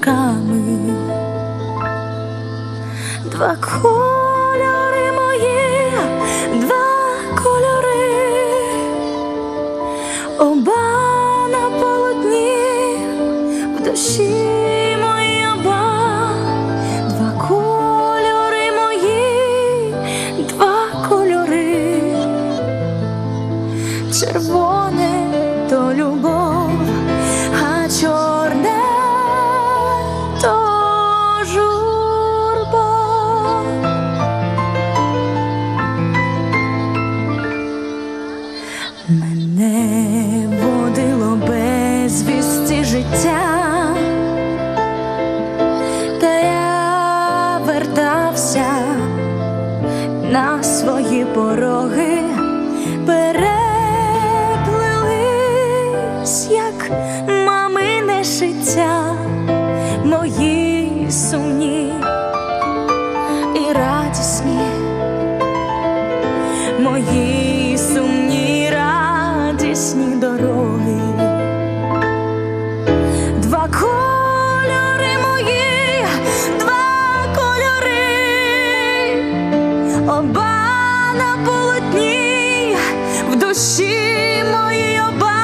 нитками. Два кольори мої, два кольори, оба на полотні, в душі на свої пороги, переплились, як мамине життя мої сумні оба на полотні, в душі мої оба,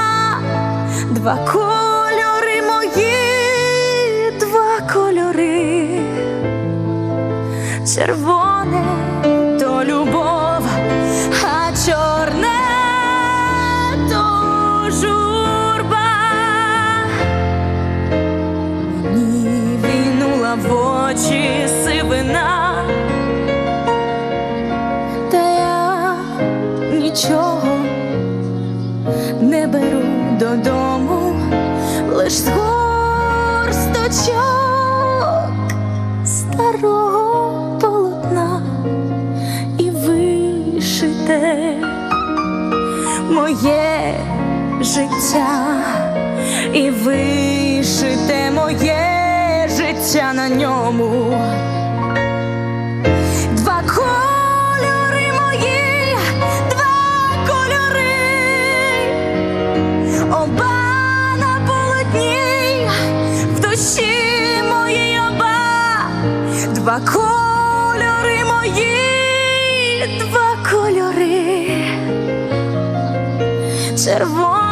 два кольори мої, два кольори, червоне лиш з горсточок старого полотна і вишите моє життя, і вишите моє життя на ньому. Два кольори мої, два кольори, оба на полотні, в душі моїй оба, два кольори мої, два кольори любов.